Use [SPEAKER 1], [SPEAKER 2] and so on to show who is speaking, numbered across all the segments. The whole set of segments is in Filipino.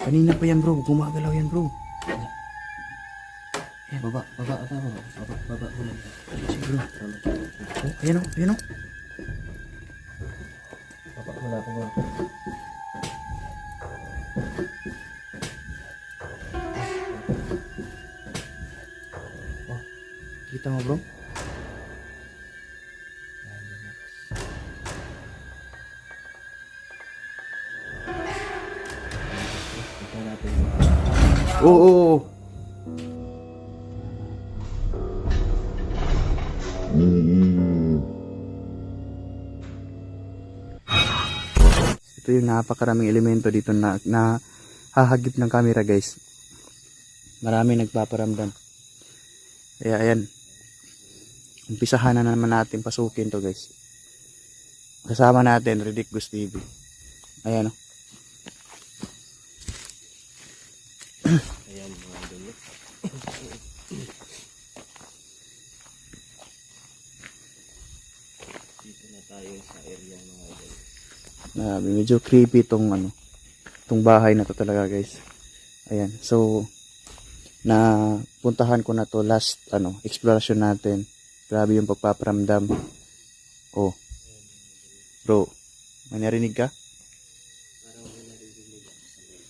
[SPEAKER 1] Kanina pa yan bro, gumagalaw yan bro.
[SPEAKER 2] Baba, baba, ata, baba, baba, baba, baba.
[SPEAKER 1] Sige bro. Oh, ayan o, ayan o.
[SPEAKER 2] Baba, wala ko bro.
[SPEAKER 1] Kita mo bro? Oo, oo, oo. Ito yung napakaraming elemento dito na, na hahagip ng camera guys. Marami nagpaparamdam. Kaya ayan. Umpisahan na naman natin pasukin to guys. Kasama natin Ridic Gus TV. Ayan oh. o.
[SPEAKER 2] Ayan, mga dulo. Dito na tayo sa area mga idol.
[SPEAKER 1] Grabe, medyo creepy tong ano, tong bahay na to talaga guys. Ayan, so na puntahan ko na to last ano, exploration natin. Grabe yung pagpaparamdam. Oh. Bro, may narinig ka?
[SPEAKER 2] Parang may naririnig ako sa loob.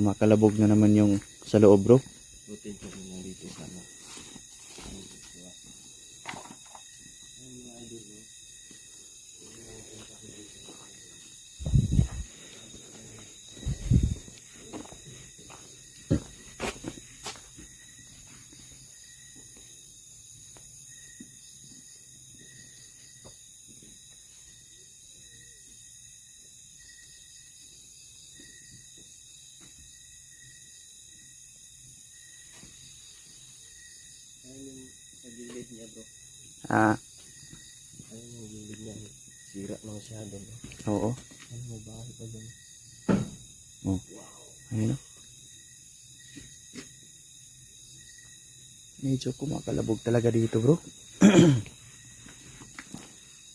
[SPEAKER 1] Kumakalabog na naman yung sa loob, bro.
[SPEAKER 2] Butin ko dito sa ano. Ayun, diba? Ayun, mga idol, no? Ayun yung sa gilid niya bro.
[SPEAKER 1] Ah,
[SPEAKER 2] yung gilid niya. Sira na masyado bro.
[SPEAKER 1] oo.
[SPEAKER 2] Ano may bahay pa dyan.
[SPEAKER 1] Oh. Ayun oh. Medyo kumakalabog talaga dito, bro.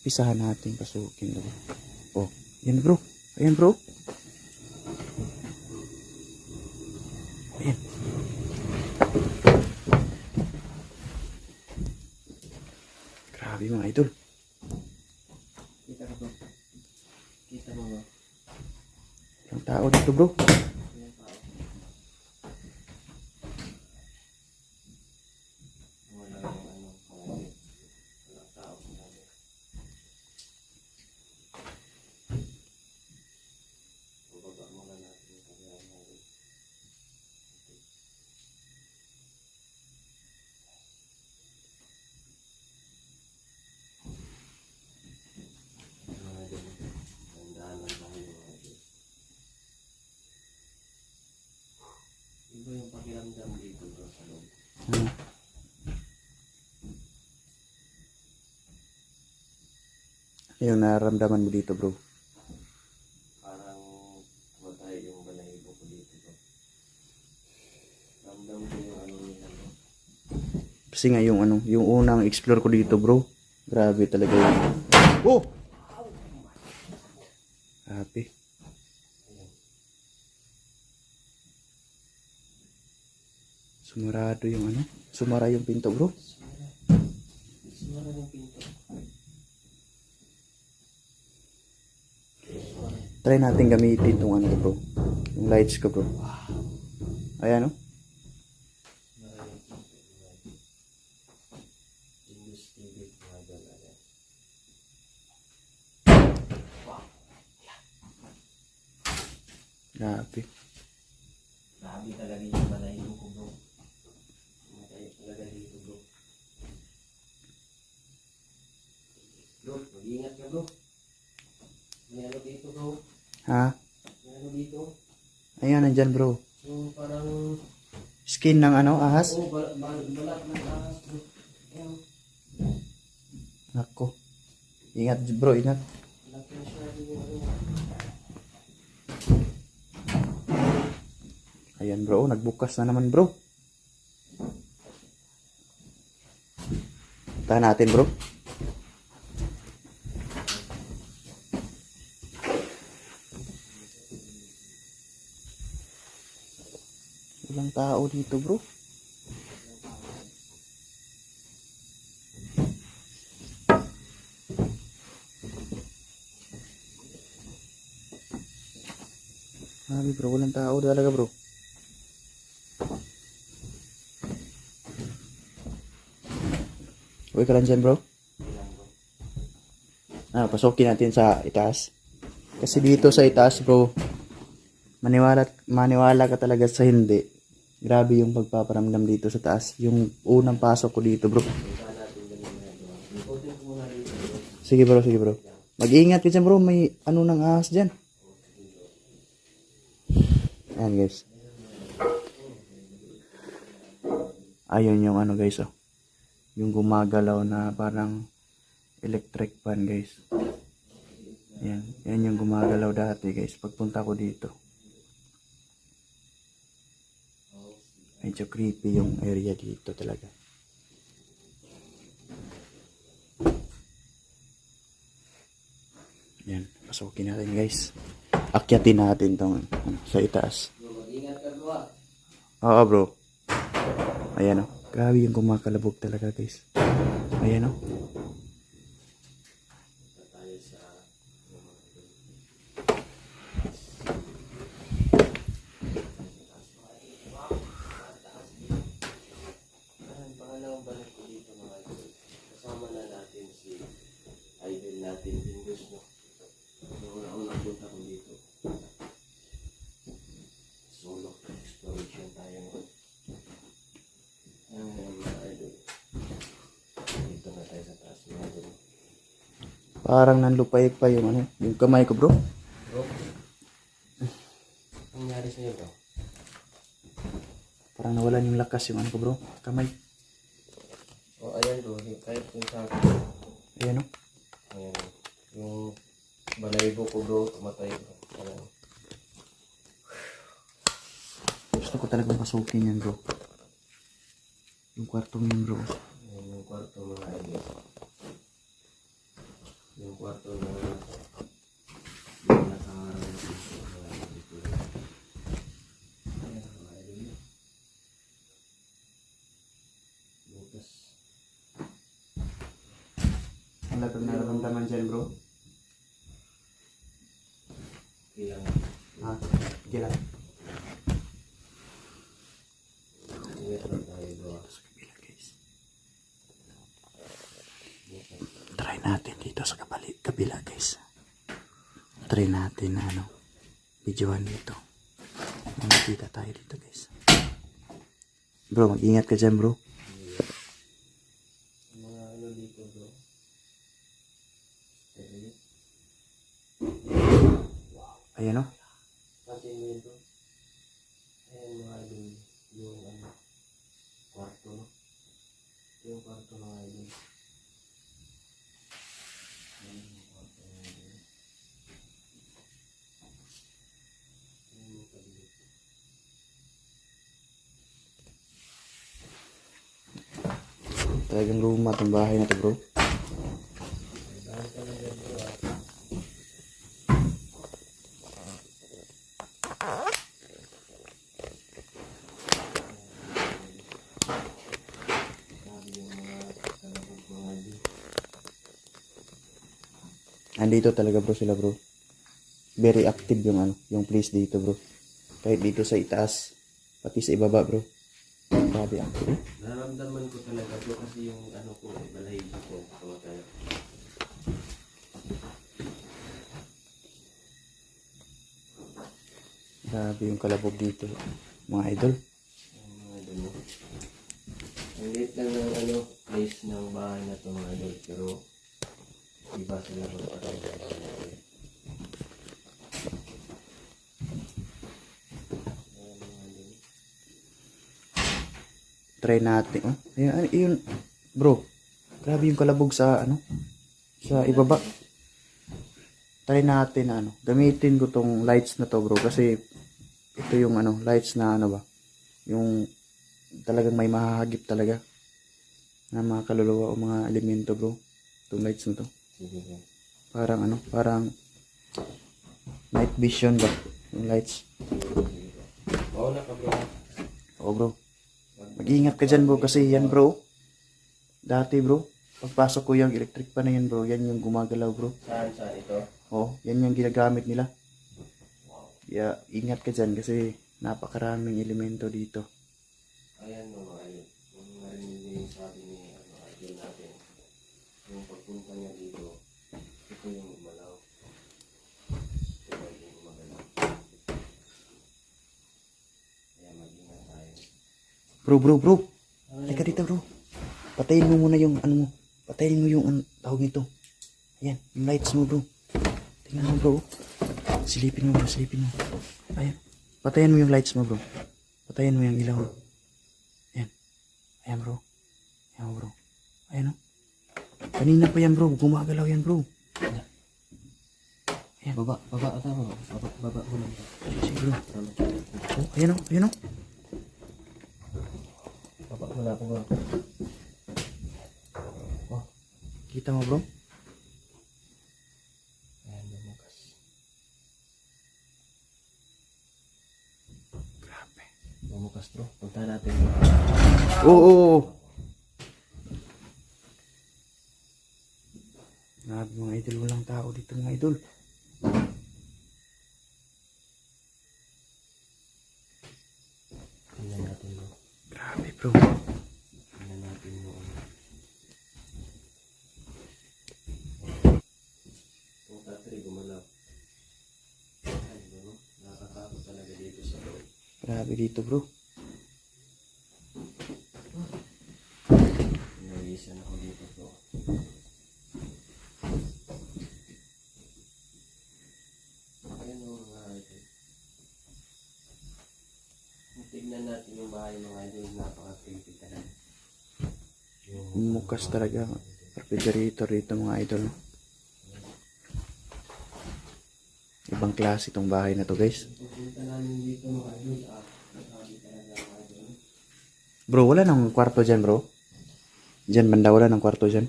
[SPEAKER 1] Pisahan natin pasukin, bro. Oh, yan, bro. Ayan, bro. Ayan. Grabe mga idol.
[SPEAKER 2] Kita ka bro. Kita mo bro.
[SPEAKER 1] Ang tao dito, bro.
[SPEAKER 2] Yung tao. Wala yung ano. Wala yung walang tao. Wala. Bababa muna natin yung camera natin. Mga idol, tandaan lang tayo mga idol. Iba yung pakiramdam dito bro sa loob.
[SPEAKER 1] Hmm. Ano yung nararamdaman mo dito, bro?
[SPEAKER 2] Parang matay yung balahibo ko dito bro. Ramdam ko yung ano nila bro.
[SPEAKER 1] Kasi nga yung ano, yung unang explore ko dito, bro. Grabe talaga yun. Oh! Grabe. Sumarado yung ano, sumara yung pinto, bro.
[SPEAKER 2] Sumara yung pinto.
[SPEAKER 1] Try natin gamitin tong ano, bro. Yung lights ko, bro. Ayan, oh.
[SPEAKER 2] Idol. Ayan.
[SPEAKER 1] Grabe.
[SPEAKER 2] Grabe talaga yung balahibo ko bro. Matay talaga dito bro. Bro, mag-ingat ka bro. May ano dito bro.
[SPEAKER 1] Ha?
[SPEAKER 2] May ano dito.
[SPEAKER 1] Ayan, nandyan, bro.
[SPEAKER 2] Yung parang
[SPEAKER 1] Skin ng ano, ahas?
[SPEAKER 2] Oh, bal bal balat ng ahas bro. Ayan,
[SPEAKER 1] Nako. Ingat, bro, ingat.
[SPEAKER 2] laki na siya yung.
[SPEAKER 1] Ayan, bro. Nagbukas na naman, bro. Tahan natin, bro. Walang tao dito bro. Sabi bro, walang tao talaga bro. Uy ka lang dyan bro. Ah, pasukin natin sa itaas. Kasi dito sa itaas bro, maniwala, maniwala ka talaga sa hindi. Grabe yung pagpaparamdam dito sa taas. Yung unang pasok ko dito bro. Sige bro, sige bro. Mag-iingat ka bro, may ano nang ahas dyan. Ayan guys. Ayun yung ano guys oh. Yung gumagalaw na parang electric fan guys. Ayan. Yan yung gumagalaw dati guys. Pagpunta ko dito. Medyo creepy yung area dito talaga. Yan. Pasukin natin guys. Akyatin natin tong sa itaas. Oo bro. Ayan o. Grabe yung kumakalabog talaga guys. Ayan o.
[SPEAKER 2] Ayan, pangalawang balik ko dito mga idol. Kasama na natin si idol natin Indus no. Noong una-unang punta ko dito. Solo exploration tayo ngayon. Ayan ngayon mga idol. Dito na tayo sa taas mga idol.
[SPEAKER 1] Parang nanlupay pa yung ano, yung kamay ko bro.
[SPEAKER 2] Bro, ang nangyari sa'yo bro?
[SPEAKER 1] Parang nawalan yung lakas yung ano ko bro. Kamay.
[SPEAKER 2] Oh, ayan bro, kahit yung sa akin.
[SPEAKER 1] Ayan o.
[SPEAKER 2] Ayan. Yung balayibo ko bro, tumatay bro. Ayan.
[SPEAKER 1] Gusto ko talagang pasukin yan bro. Yung kwartong yun bro.
[SPEAKER 2] Ayan yung kwarto mga idol. Yung kwarto na yung nakaharap dito, mga idol, dito. Ayan, mga idol. Bukas.
[SPEAKER 1] Ang lagang nararamdaman dyan bro.
[SPEAKER 2] Ilang
[SPEAKER 1] Ha? Sige lang.
[SPEAKER 2] ingat lang tayo bro.
[SPEAKER 1] Sa kabila guys. Try natin dito sa kabali, kabila guys. Try natin na ano, videoan dito. May makita tayo dito guys. Bro, mag-ingat ka dyan bro.
[SPEAKER 2] Yung mga ano dito bro. Steady.
[SPEAKER 1] Ayan o.
[SPEAKER 2] Pansin mo yun bro. Ayan mga idol. Yung ano. Kwarto no. Yung kwarto mga idol.
[SPEAKER 1] Talagang luma itong bahay na to bro.
[SPEAKER 2] Dahil ka lang dyan bro ah. Grabe yung mga kalabog mga idol.
[SPEAKER 1] Andito talaga bro sila bro. Very active yung ano, yung place dito bro. Kahit dito sa itaas, pati sa ibaba bro. Grabe active. eh.
[SPEAKER 2] Nararamdaman ko talaga bro kasi yung ano ko, eh, balahibo ko, tumatay.
[SPEAKER 1] Grabe yung kalabog dito. Mga idol.
[SPEAKER 2] Mga idol mo. Ang liit lang ng ano, place ng bahay na to mga idol, pero iba sila magpatay sa bahay natin.
[SPEAKER 1] Try natin. Oh, ayun, ano, yun. Bro, grabe yung kalabog sa ano, sa ibaba. Try natin na ano, gamitin ko tong lights na to bro kasi ito yung ano, lights na ano ba, yung talagang may mahahagip talaga na mga kaluluwa o mga elemento bro. Itong lights na to.
[SPEAKER 2] Bro.
[SPEAKER 1] Parang ano, parang night vision ba, yung lights.
[SPEAKER 2] Bro. Mauna ka bro.
[SPEAKER 1] Oh bro. Mag-ingat ka dyan bro kasi yan bro. Dati bro. Pagpasok ko yung electric pa na yan bro. Yan yung gumagalaw bro.
[SPEAKER 2] Saan, saan ito?
[SPEAKER 1] Oh, yan yung ginagamit nila. Kaya ingat ka dyan kasi napakaraming elemento dito.
[SPEAKER 2] Ayan mga ayun. Kung narinig niyo yung sabi ni ano, idol natin, yung pagpunta niya dito, ito yung gumalaw. Ito yung gumagalaw. Kaya mag-ingat tayo.
[SPEAKER 1] Bro, bro, bro. Halika dito bro. Patayin mo muna yung ano mo. Patayin mo yung ano, tawag nito. Ayan, yung lights mo bro. Tingnan mo bro. Silipin mo bro, silipin mo. Ayan. Patayin mo yung lights mo bro. Patayin mo yung ilaw. Ayan. Ayan bro. Ayan bro. Ayan oh. Kanina pa yan bro. Gumagalaw yan bro. Ayan.
[SPEAKER 2] Baba, baba, tama. Baba, baba lang.
[SPEAKER 1] Sige bro. Oh, ayan oh. Ayan oh.
[SPEAKER 2] Lang ako bro. Oh,
[SPEAKER 1] Kita mo bro?
[SPEAKER 2] ayan bumukas.
[SPEAKER 1] Grabe.
[SPEAKER 2] Bumukas bro. Punta natin.
[SPEAKER 1] Oo, oo, oo. Grabe mga idol, walang tao dito mga idol.
[SPEAKER 2] Tingnan natin bro.
[SPEAKER 1] Grabe bro.
[SPEAKER 2] Tingnan natin yung Yung battery gumalaw. Ay, bro. Nakakatakot talaga dito sa loob.
[SPEAKER 1] Grabe dito bro.
[SPEAKER 2] Pinawisan ako dito bro. Ayan o mga idol. Tignan natin yung bahay mga idol. Napaka-creepy talaga.
[SPEAKER 1] Mukas talaga. Refrigerator dito mga idol. Ibang klase itong bahay na to guys.
[SPEAKER 2] pupunta namin dito mga idol. Ah, grabe talaga mga idol.
[SPEAKER 1] Bro, wala nang kwarto dyan bro. Dyan banda wala nang kwarto dyan.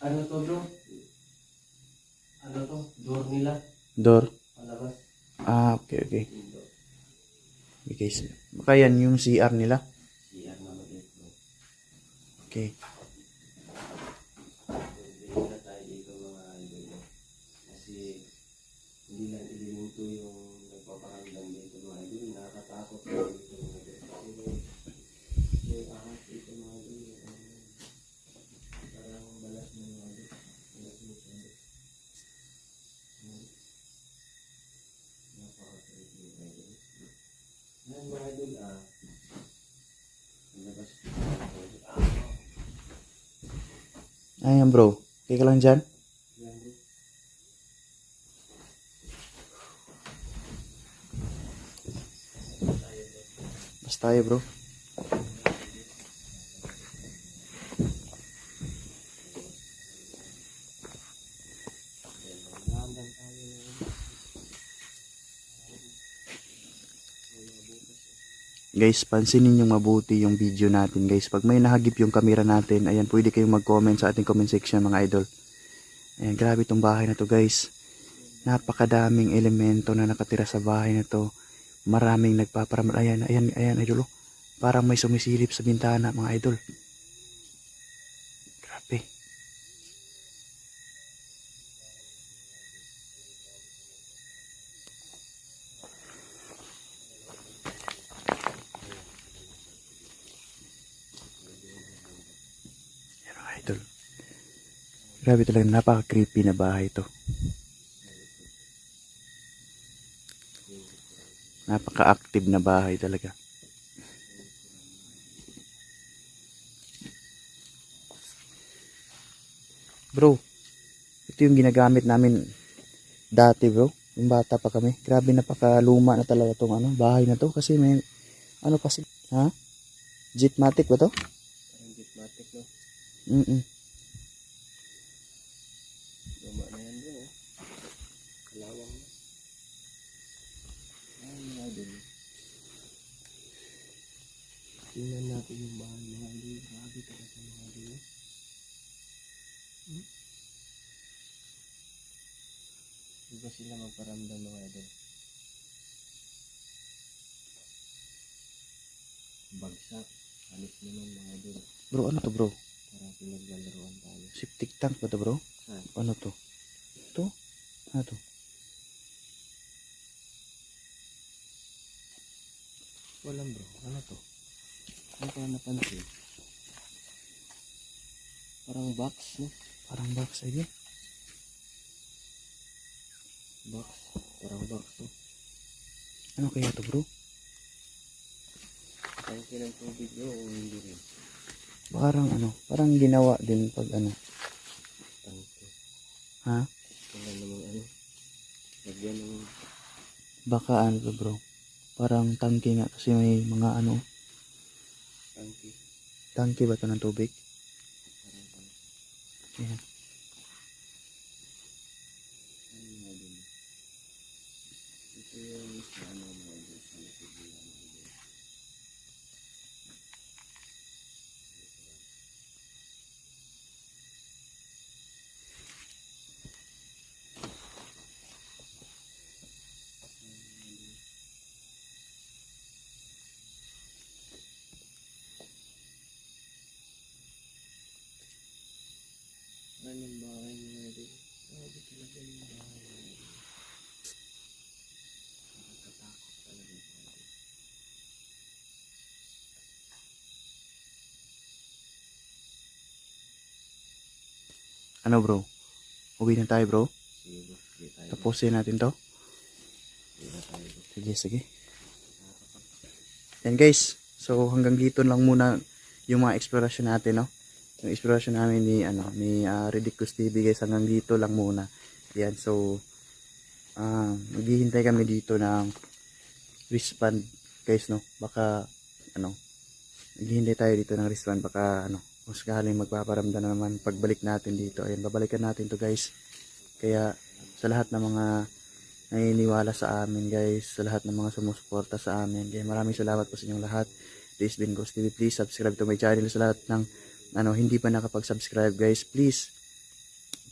[SPEAKER 2] Ano to bro? Ano to? Door nila?
[SPEAKER 1] Door.
[SPEAKER 2] Palabas?
[SPEAKER 1] Ah, okay, okay. Okay guys. Baka yan yung CR nila.
[SPEAKER 2] CR na maliit bro.
[SPEAKER 1] Okay.
[SPEAKER 2] Ah.
[SPEAKER 1] Ayan bro. Okay ka lang dyan? Basta tayo bro. Guys, pansinin yung mabuti yung video natin guys. Pag may nahagip yung camera natin, ayan, pwede kayong mag-comment sa ating comment section mga idol. Ayan, grabe tong bahay na to guys. Napakadaming elemento na nakatira sa bahay na to. Maraming nagpaparamdam. Ayan, ayan, ayan idol. oh. Parang may sumisilip sa bintana mga idol. Grabe. Yan mga idol. Grabe talaga, napaka-creepy na bahay to. Napaka-active na bahay talaga. Bro, ito yung ginagamit namin dati bro. Yung bata pa kami. Grabe napakaluma na talaga tong ano, bahay na to. Kasi may, ano pa si, ha? Jeepmatic ba to?
[SPEAKER 2] Diplomatic, no?
[SPEAKER 1] Mm-mm.
[SPEAKER 2] Luma na yan, bro. Kalawang na. Ay, mga idol. Tingnan natin yung bahay mga idol. Grabe talaga mga idol. Hmm? Di ba sila magparamdam mga idol? bagsak. Halos naman mga idol.
[SPEAKER 1] Bro, ano to bro?
[SPEAKER 2] Parang pinaglalaroan tayo.
[SPEAKER 1] Septic tank ba to bro?
[SPEAKER 2] Saan?
[SPEAKER 1] Ano to? To? Ano to?
[SPEAKER 2] Walang bro. Ano to? Ano pa napansin? Parang box, no?
[SPEAKER 1] Parang box idea.
[SPEAKER 2] Box. Parang box, no?
[SPEAKER 1] Ano kaya to bro?
[SPEAKER 2] Tangki ng tubig, no? O hindi rin.
[SPEAKER 1] Parang ano, parang ginawa din pag ano.
[SPEAKER 2] Tangki.
[SPEAKER 1] Ha?
[SPEAKER 2] Wala namang ano. Lagyan ng
[SPEAKER 1] Baka ano to bro? Parang tangke nga kasi may mga ano,
[SPEAKER 2] tangki.
[SPEAKER 1] tangke ba to ng tubig? Ayan.
[SPEAKER 2] Ano nga din? Ito yung sa ano mga idol. Sa likod nila mga idol. Anong bahay mga idol? Grabe talaga yung bahay mga idol. Nakakatakot talaga yung mga idol.
[SPEAKER 1] Ano bro? Uwi na tayo bro?
[SPEAKER 2] Sige bro, sige tayo.
[SPEAKER 1] Tapusin natin to?
[SPEAKER 2] Sige tayo.
[SPEAKER 1] Sige, sige. Yan guys. So hanggang dito lang muna yung mga explorasyon natin, no? Yung explorasyon namin ni ano, ni uh, Ridiculous TV guys hanggang dito lang muna. Yan. So ah maghihintay kami dito ng wristband guys, no? Baka ano, maghihintay tayo dito ng wristband baka ano, kung sakaling magpaparamdam na naman pagbalik natin dito. Ayan, babalikan natin to guys. Kaya sa lahat ng mga naniniwala sa amin guys, sa lahat ng mga sumusuporta sa amin. Kaya maraming salamat po sa inyong lahat. This been Ghost TV. Please subscribe to my channel sa lahat ng ano, hindi pa nakapag-subscribe guys. Please,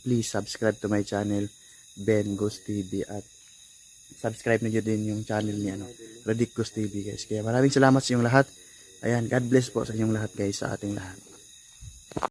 [SPEAKER 1] please subscribe to my channel Ben Ghost TV at subscribe niyo din yung channel ni ano, Radic Ghost TV guys. Kaya maraming salamat sa inyong lahat. Ayan, God bless po sa inyong lahat guys, sa ating lahat.